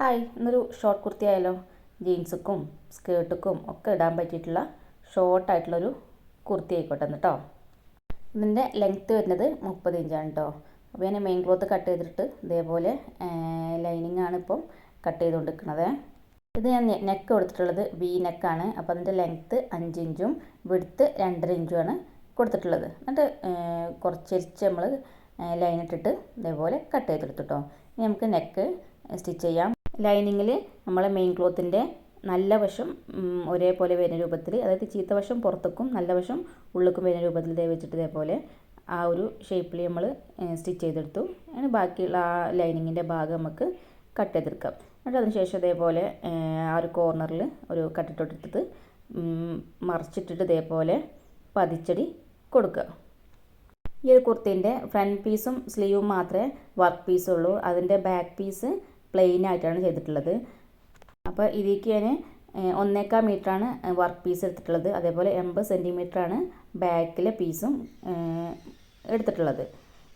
Hi ഇന്നൊരു short kurti ആയാലോ ജീൻസുക്കും സ്കേർട്ടുക്കും ഒക്കെ ഇടാൻ പറ്റിയിട്ടുള്ള ഷോർട്ടായിട്ടുള്ളൊരു കുർത്തി ആയിക്കോട്ടെ കേട്ടോ ഇതിന്റെ ലെങ്ത്ത് വരുന്നത് മുപ്പത് ഇഞ്ചാണ് കേട്ടോ അപ്പോൾ ഞാൻ മെയിൻ ക്ലോത്ത് കട്ട് ചെയ്തിട്ട് ഇതേപോലെ ലൈനിങ് ആണ് ഇപ്പം കട്ട് ചെയ്തുകൊണ്ടിരിക്കുന്നത് ഇത് ഞാൻ നെക്ക് കൊടുത്തിട്ടുള്ളത് വി നെക്കാണ് അപ്പോൾ അതിന്റെ ലെങ്ത്ത് അഞ്ച് ഇഞ്ചും വിടുത്ത് രണ്ടര ഇഞ്ചുമാണ് കൊടുത്തിട്ടുള്ളത്. എന്നിട്ട് കുറച്ചരിച്ച് നമ്മൾ ലൈൻ ഇട്ടിട്ട് ഇതേപോലെ കട്ട് ചെയ്തെടുത്തു കേട്ടോ ഇനി നമുക്ക് നെക്ക് സ്റ്റിച്ച് ചെയ്യാം. ലൈനിങ്ങിൽ നമ്മൾ മെയിൻ ക്ലോത്തിന്റെ നല്ല വശം ഒരേപോലെ വരുന്ന രൂപത്തിൽ അതായത് ചീത്ത വശം പുറത്തേക്കും നല്ല വശം ഉള്ളിലേക്കും വരുന്ന രൂപത്തിൽ ദേ വെച്ചിട്ട് ഇതേപോലെ ആ ഒരു ഷേപ്പിൽ നമ്മൾ സ്റ്റിച്ച് ചെയ്തെടുത്തു. അതിന് ബാക്കിയുള്ള ആ ലൈനിങ്ങിന്റെ ഭാഗം നമുക്ക് കട്ട് ചെയ്തെടുക്കാം. എന്നിട്ട് അതിനുശേഷം ഇതേപോലെ ആ ഒരു കോർണറിൽ ഒരു കട്ടിട്ടെടുത്തിട്ട് മറിച്ചിട്ടിട്ട് ഇതേപോലെ പതിച്ചടി കൊടുക്കുക. ഈ ഒരു കുർത്തീന്റെ ഫ്രണ്ട് പീസും സ്ലീവും മാത്രമേ വർക്ക് പീസുള്ളൂ അതിന്റെ ബാക്ക് പീസ് പ്ലെയിൻ ആയിട്ടാണ് ചെയ്തിട്ടുള്ളത്. അപ്പോൾ ഇതിലേക്ക് ഞാൻ ഒന്നേക്കാൽ മീറ്ററാണ് വർക്ക് പീസ് എടുത്തിട്ടുള്ളത്. അതേപോലെ എൺപത് സെന്റിമീറ്ററാണ് ബാക്കിലെ പീസും എടുത്തിട്ടുള്ളത്.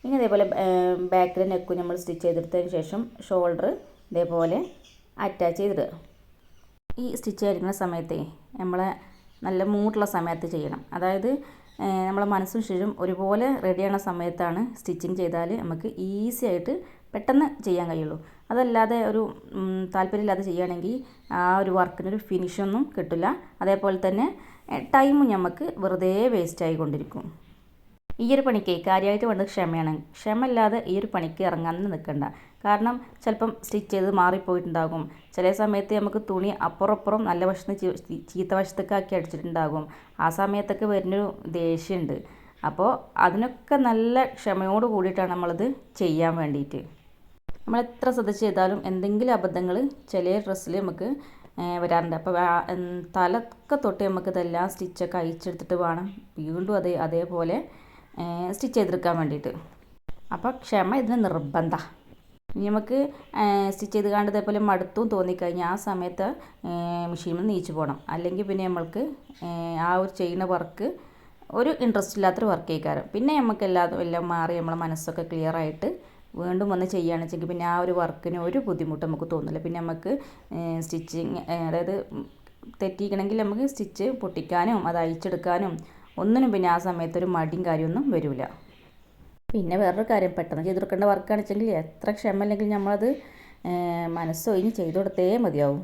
ഇനി അതേപോലെ ബാക്കിലെ നെക്കും നമ്മൾ സ്റ്റിച്ച് ചെയ്തെടുത്തതിന് ശേഷം ഷോൾഡർ ഇതേപോലെ അറ്റാച്ച് ചെയ്തിടുക. ഈ സ്റ്റിച്ച് ചെയ്തിരിക്കുന്ന സമയത്തേ നമ്മൾ നല്ല മൂട്ടുള്ള സമയത്ത് ചെയ്യണം. അതായത് നമ്മളെ മനസ്സും ശരിയും ഒരുപോലെ റെഡിയാണ സമയത്താണ് സ്റ്റിച്ചിങ് ചെയ്താൽ നമുക്ക് ഈസി ആയിട്ട് പെട്ടെന്ന് ചെയ്യാൻ കഴിയുള്ളൂ. അതല്ലാതെ ഒരു താല്പര്യമില്ലാതെ ചെയ്യുകയാണെങ്കിൽ ആ ഒരു വർക്കിനൊരു ഫിനിഷൊന്നും കിട്ടില്ല. അതേപോലെ തന്നെ ടൈമും നമുക്ക് വെറുതെ വേസ്റ്റ് ആയിക്കൊണ്ടിരിക്കും ഈ ഒരു പണിക്ക് കാര്യമായിട്ട് വേണ്ടത് ക്ഷമയാണ്. ക്ഷമയില്ലാതെ ഈ ഒരു പണിക്ക് ഇറങ്ങാൻ നിൽക്കണ്ട. കാരണം ചിലപ്പം സ്റ്റിച്ച് ചെയ്ത് മാറിപ്പോയിട്ടുണ്ടാകും. ചില സമയത്ത് നമുക്ക് തുണി അപ്പുറപ്പുറം നല്ല വശത്ത് ചീത്ത വശത്തേക്കാക്കി അടിച്ചിട്ടുണ്ടാകും. ആ സമയത്തൊക്കെ വരുന്നൊരു ദേഷ്യമുണ്ട്. അപ്പോൾ അതിനൊക്കെ നല്ല ക്ഷമയോട് കൂടിയിട്ടാണ് നമ്മളത് ചെയ്യാൻ വേണ്ടിയിട്ട്. നമ്മൾ എത്ര ശ്രദ്ധിച്ച് ചെയ്താലും എന്തെങ്കിലും അബദ്ധങ്ങൾ ചില ഡ്രസ്സിൽ നമുക്ക് വരാറുണ്ട്. അപ്പോൾ തലക്കെ തൊട്ട് നമുക്ക് ഇതെല്ലാം സ്റ്റിച്ചൊക്കെ അയച്ചെടുത്തിട്ട് വേണം വീണ്ടും അതേ അതേപോലെ സ്റ്റിച്ച് ചെയ്തെടുക്കാൻ വേണ്ടിയിട്ട് അപ്പോൾ ക്ഷമ ഇതിന് നിർബന്ധ. ഇനി നമുക്ക് സ്റ്റിച്ച് ചെയ്ത് കണ്ട് ഇതേപോലെ മടുത്തും തോന്നിക്കഴിഞ്ഞാൽ ആ സമയത്ത് മെഷീനിൽ നിന്ന് നീച്ചു പോകണം അല്ലെങ്കിൽ പിന്നെ നമ്മൾക്ക് ആ ഒരു ചെയ്യുന്ന വർക്ക് ഒരു ഇൻട്രസ്റ്റ് ഇല്ലാത്തൊരു വർക്ക് ചെയ്യിക്കാരം പിന്നെ നമുക്ക് എല്ലാം എല്ലാം മാറി നമ്മളെ മനസ്സൊക്കെ ക്ലിയർ ആയിട്ട് വീണ്ടും വന്ന് ചെയ്യുകയാണെന്ന് വെച്ചെങ്കിൽ പിന്നെ ആ ഒരു വർക്കിന് ഒരു ബുദ്ധിമുട്ട് നമുക്ക് തോന്നില്ല. പിന്നെ നമുക്ക് സ്റ്റിച്ചിങ് അതായത് തെറ്റിക്കണമെങ്കിൽ നമുക്ക് സ്റ്റിച്ച് പൊട്ടിക്കാനും അത് അയച്ചെടുക്കാനും ഒന്നിനും പിന്നെ ആ സമയത്ത് ഒരു മടിയും കാര്യമൊന്നും വരില്ല. പിന്നെ വേറൊരു കാര്യം പെട്ടെന്ന് ചെയ്തെടുക്കേണ്ട വർക്കാണെന്ന് വെച്ചെങ്കിൽ എത്ര ക്ഷമ അല്ലെങ്കിൽ നമ്മളത് മനസ്സൊഴിഞ്ഞ് ചെയ്തു കൊടുത്തേ മതിയാവും.